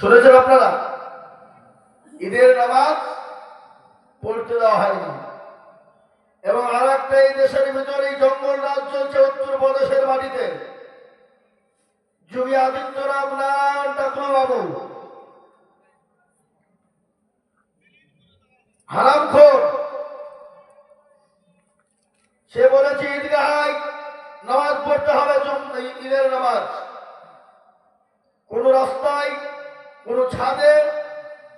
শুনেছেন আপনারা? ঈদের নামাজ পড়তে দেওয়া হয়নি। এবং আর একটা এই দেশের ভিতরে জঙ্গল রাজ চলছে উত্তরপ্রদেশের মাটিতে। যোগী আদিত্যনাথ নাম ডাকলো বাবু। হারামখোর সে বলেছে ঈদগাহায় নামাজ পড়তে হবে জম- ঈদের নামাজ কোন রাস্তায় কোন ছাদে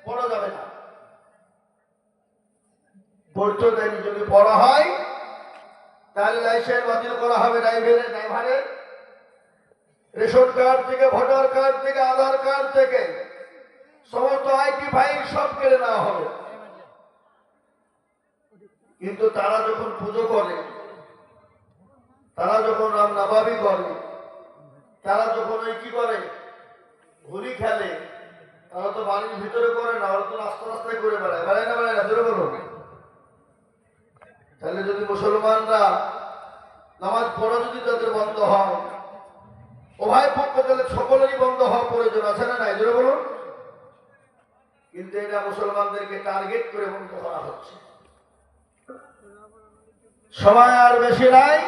পড়া যাবে না। দেয়নি, যদি পড়া হয়, তাহলে লাইসেন্স বাতিল করা হবে ড্রাইভারের ড্রাইভারের। রেশন কার্ড থেকে, ভোটার কার্ড থেকে, আধার কার্ড থেকে, সমস্ত আইটি ফাইল সব কেড়ে নেওয়া হবে। কিন্তু তারা যখন পুজো করে, তারা যখন রাম নবাবি করে, তারা যখন ওই কি করে হোলি খেলে তারা তো বাড়ির ভিতরে করে না, ওরা তো রাস্তা রাস্তায় করে বেড়ায়। বেড়ায় না বেড়ায় না ধরে বলো। তাহলে যদি মুসলমানরা নামাজ পড়া যদি তাদের বন্ধ হয়, উভয় পক্ষ তাহলে সকলেরই বন্ধ হওয়া প্রয়োজন আছে না নাই? ধরে বলুন কিন্তু এটা মুসলমানদেরকে টার্গেট করে বন্ধ করা হচ্ছে। সময় আর বেশি নাই।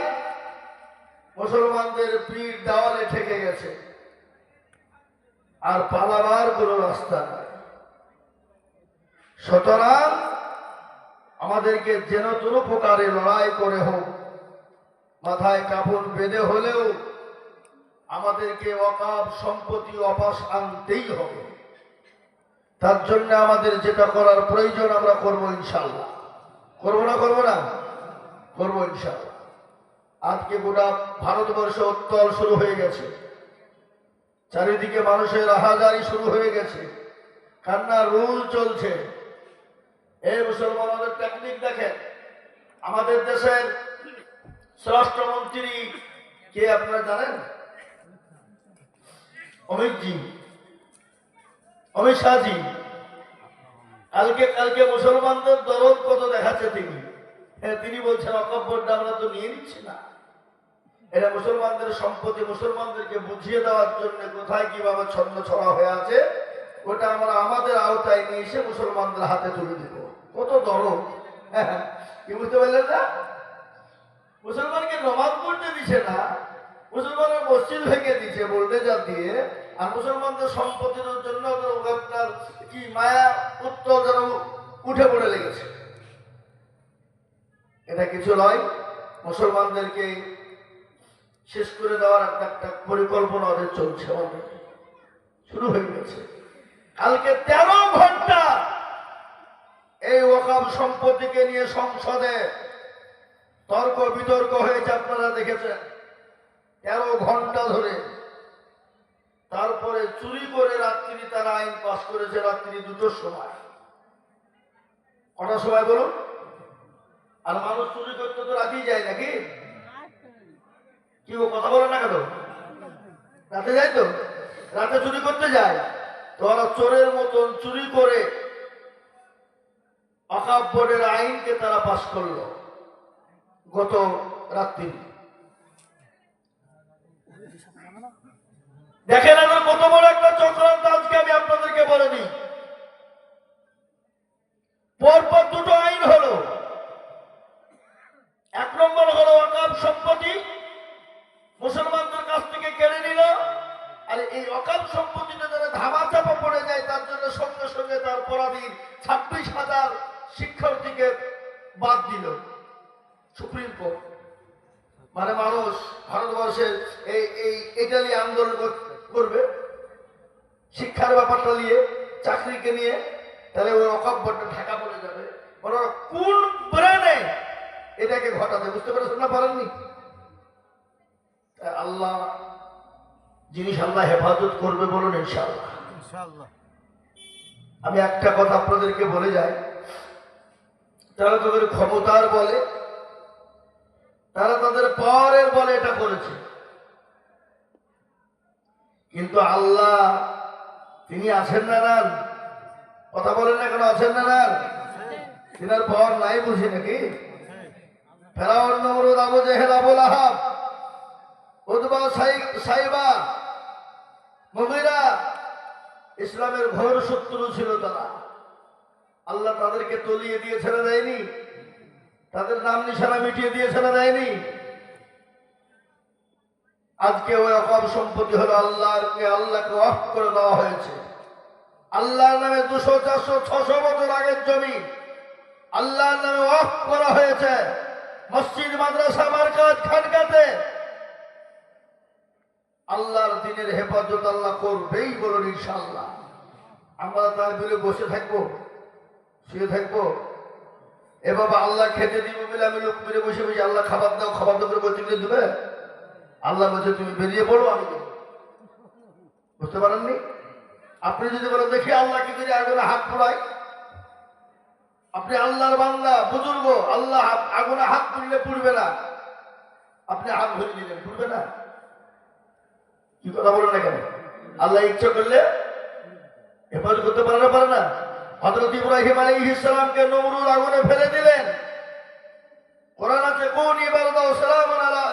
মুসলমানদের পীর দেওয়ালে ঠেকে গেছে। আর পালাবার কোনো রাস্তা নাই। সুতরাং আমাদেরকে যেন কোনো প্রকারে লড়াই করে হোক, মাথায় কাপড় বেঁধে হলেও আমাদেরকে অকাপ সম্পত্তি অপাস আনতেই হবে। তার জন্য আমাদের যেটা করার প্রয়োজন আমরা করব ইনশাল্লাহ করব না করব না? করব ইনশাল্লাহ আজকে গোটা ভারতবর্ষে উত্তল শুরু হয়ে গেছে। চারিদিকে মানুষের আহাজারি শুরু হয়ে গেছে। কান্না রুল চলছে। এই মুসলমানদের টেকনিক দেখেন। আমাদের দেশের স্বরাষ্ট্রমন্ত্রী কে আপনারা জানেন? অমিতজি অমিত শাহজি কালকে কালকে মুসলমানদের দরদ কত দেখাচ্ছে তিনি? হ্যাঁ তিনি বলছেন অকব্বরটা আমরা তো নিয়ে নিচ্ছি না। এটা মুসলমানদের সম্পত্তি মুসলমানদেরকে বুঝিয়ে দেওয়ার জন্য কোথায় কীভাবে ছন্দ ছড়া হয়ে আছে ওটা আমরা আমাদের আওতায় নিয়ে এসে মুসলমানদের হাতে তুলে দিব। কত দরদ হ্যাঁ, কি বুঝতে পারলেন না? মুসলমানকে নমাজ পড়তে দিছে না মুসলমানের মসজিদ ভেঙে দিচ্ছে ভোল্টেজার দিয়ে আর মুসলমানদের সম্পত্তির জন্য আপনার কি মায়া উত্তর যেন উঠে পড়ে লেগেছে। এটা কিছু নয় মুসলমানদেরকে শেষ করে দেওয়ার একটা পরিকল্পনা ওদের চলছে আমাদের। শুরু হয়ে গেছে। কালকে তেরো ঘণ্টা এই ওকাব সম্পত্তিকে নিয়ে সংসদে তর্ক বিতর্ক হয়েছে, আপনারা দেখেছেন। তেরো ঘণ্টা ধরে তারপরে চুরি করে রাত্রি তারা আইন পাস করেছে রাত্রি দুটোর সময়। কটার সময় বলুন? আর মানুষ চুরি করতে তো রাতেই যায় নাকি? কি ও কথা বলে না কেন? রাতে যাই তো? রাতে চুরি করতে যায় তো ওরা চোরের মতন চুরি করে অকাপ বোর্ডের আইনকে তারা পাশ করল গত রাত্রি। দেখেন আমার কত শিক্ষার্থীকে বাদ দিল। Supreme court. মানে মানুষ ভারতবর্ষের এই এই এটা নিয়ে আন্দোলন কর- করবে। শিক্ষার ব্যাপারটা নিয়ে চাকরিকে নিয়ে তাহলে ওর অকাব্যটা ঢাকা পড়ে যাবে। ওরা কোন ব্রেনে এটাকে ঘটাতে বুঝতে পেরেছেন না পারেননি? আল্লাহ জিনিস আল্লাহ হেফাজত করবে বলুন ইনশাআল্লাহ। আমি একটা কথা আপনাদেরকে বলে যাই। তারা তাদের ক্ষমতার বলে, তারা তাদের পাওয়ারের বলে এটা করেছে। কিন্তু আল্লাহ, তিনি আছেন না নান? কথা বলেন না কেন, আছেন না নান? তিনার পাওয়ার নাই বুঝি নাকি? ফেরাউন নমরুদ আবু জেহেল আবুল আহাব সাইবা মুগিরা ইসলামের ঘোর শত্রু ছিল তারা। আল্লাহ তাদেরকে তলিয়ে দিয়ে ছেড়ে দেয়নি। তাদের নাম নিশানা মিটিয়ে দিয়ে ছেড়ে দেয়নি। আজকে ওই অকম সম্পত্তি হলো আল্লাহকে আল্লাহকে অফ করে দেওয়া হয়েছে। আল্লাহর নামে দুশো, চারশো, ছশো বছর আগের জমি আল্লাহর নামে অফ করা হয়েছে। মসজিদ, মাদ্রাসা, মার্কাজ, খানকাতে। আল্লাহর দিনের হেফাজত আল্লাহ করবেই বলুন ইনশাল্লাহ আমরা তার বিলে বসে থাকব। শুয়ে থাকব। এ বাবা, আল্লাহ খেতে দিব বলে আমি লোক মেরে বসে বসে আল্লাহ খাবার দাও খাবার দাও করে বলতে দেবে? আল্লাহ বলছে, তুমি বেরিয়ে পড়ো, আমি বুঝতে পারেননি? আপনি যদি বলেন, দেখি আল্লাহ কি করে আগুনে হাত পোড়ায়। আপনি আল্লাহর বান্দা, বুজুর্গ, আল্লাহ আগুনে হাত পুড়লে পুড়বে না। আপনি হাত ধরে দিলেন পুড়বে না। কি কথা বলেন না কেন? আল্লাহ ইচ্ছা করলে হেফাজত করতে পারে না পারে না। হজরত ইব্রাহিম আলী ইসলামকে নমরুল আগুনে ফেলে দিলেন। কোরআন আছে, কোন ইবাদত সালাম আলা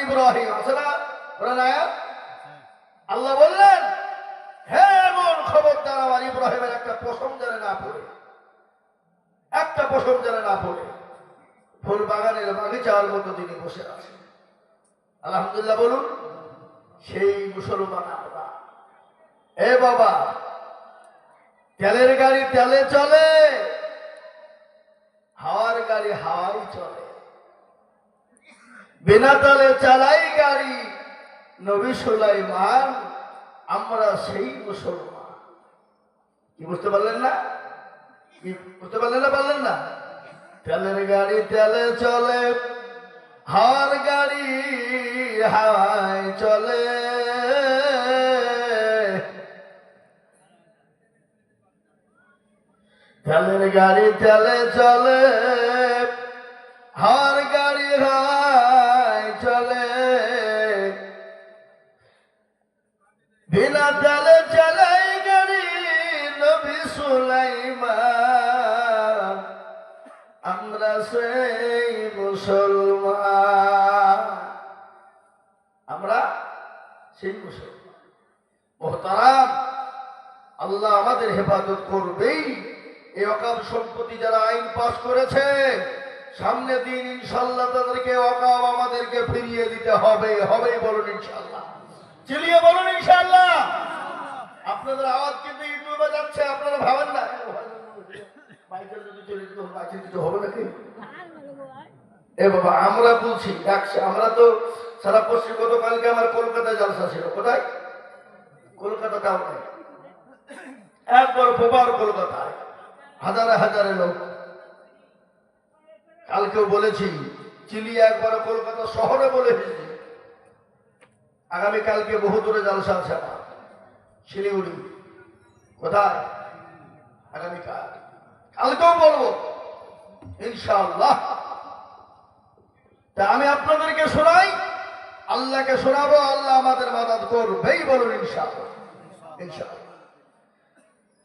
ইব্রাহিম। আছে না? কোরআন আল্লাহ বললেন, হে এমন খবরদার আমার ইব্রাহিমের একটা পশম জানে না পড়ে। একটা পশম জানে না পড়ে। ফুল বাগানের বাগিচার মতো তিনি বসে আছেন। আলহামদুলিল্লাহ বলুন, সেই মুসলমান আমরা। এ বাবা তেলের গাড়ি তেলে চলে, হাওয়ার গাড়ি হাওয়াই চলে। বিনা তালে চালাই গাড়ি, নবী সুলাইমান, আমরা সেই মুসলমান। কি বুঝতে পারলেন না? কি বুঝতে পারলেন না পারলেন না? তেলের গাড়ি তেলে চলে, হাওয়ার গাড়ি হাওয়ায় চলে। তেলের গাড়ি তেলে চলে, হার গাড়ি হাওয়ায় চলে। বিনা তেলে চালাই গাড়ি, নবী সুলাইমান। আমরা সেই মুসলমান। আমরা সেই মুসলমান। মোহতারাম, আল্লাহ আমাদের হেফাজত করবেই। এই অকাম সম্পত্তি যারা আইন পাশ করেছে, সামনে দিন ইনশাল্লাহ তাদেরকে অকাম আমাদেরকে ফিরিয়ে দিতে হবে হবে বলুন ইনশাল্লাহ। চিলিয়ে বলুন ইনশাল্লাহ। আপনাদের আওয়াজ কিন্তু ইউটিউবে যাচ্ছে, আপনারা ভাবেন না। এ বাবা, আমরা আমরা তো সারা কলকাতায় ছিল। কোথায়? কলকাতা কলকাতায়। হাজারে হাজারে লোক। কালকেও বলেছি চিলি একবার কলকাতা শহরে বলে এসেছি আগামী কালকে বহু দূরে জলসা আছে আমার। শিলিগুড়ি। কোথায়? আগামীকাল। কালকেও বলব, ইনশাআল্লাহ। তা আমি আপনাদেরকে শোনাই, আল্লাহকে শোনাবো, আল্লাহ আমাদের মাদাত করবেই বলুন ইনশাআল্লাহ। ইনশাআল্লাহ।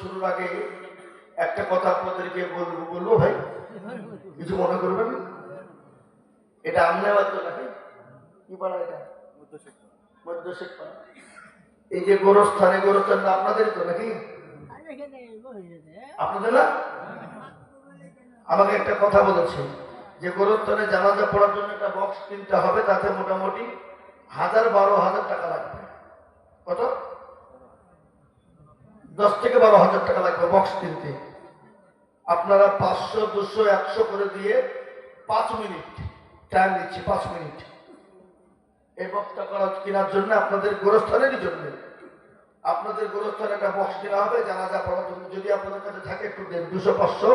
শুরুর আগে একটা কথা আপনাদেরকে বলব বলব ভাই, কিছু মনে করবেন? এটা আমনেওয়ার তো নাকি? কি পাড়া এটা? এই যে গোরস্থানে গোরস্থান আপনাদের তো নাকি? আপনাদের না? আমাকে একটা কথা বলেছে যে গোরস্থানে জানাজা পড়ার জন্য একটা বক্স কিনতে হবে, তাতে মোটামুটি হাজার বারো হাজার টাকা লাগবে। কত? দশ থেকে বারো হাজার টাকা লাগবে বক্স কিনতে। আপনারা পাঁচশো, দুশো, একশো করে দিয়ে পাঁচ মিনিট টাইম দিচ্ছি পাঁচ মিনিট। এই বক্সটা করা কেনার জন্য আপনাদের গোরস্থানেরই জন্য। আপনাদের গোরস্থানে একটা বক্স কেনা হবে, জানাজা পড়ার জন্য। যদি আপনাদের কাছে থাকে একটু দেন, দুশো, পাঁচশো,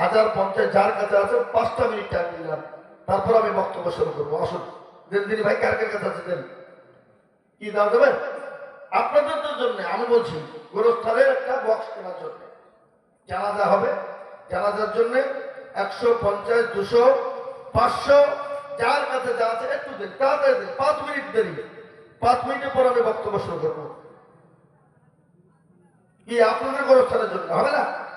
হাজার, পঞ্চাশ, যার কাছে আছে, পাঁচটা মিনিট টাইম দিলাম তারপর আমি বক্তব্য শুরু করব। আসুন। দিন দিদি ভাই, কার কার কাছে আছে দেন? কি দাম দেবেন? আপনাদের জন্য, আমি বলছি, গোরস্থানের একটা বক্স কেনার জন্য। জানাজা হবে। জানাজার জন্য একশো পঞ্চাশ, দুশো, পাঁচশো, যার কাছে যা আছে, একটু দেরি, তাড়াতাড়ি দেরি, পাঁচ মিনিট দেরি। পাঁচ মিনিটের পর আমি বক্তব্য শুরু করব। কি, আপনাদের গোরস্থানের জন্য হবে না?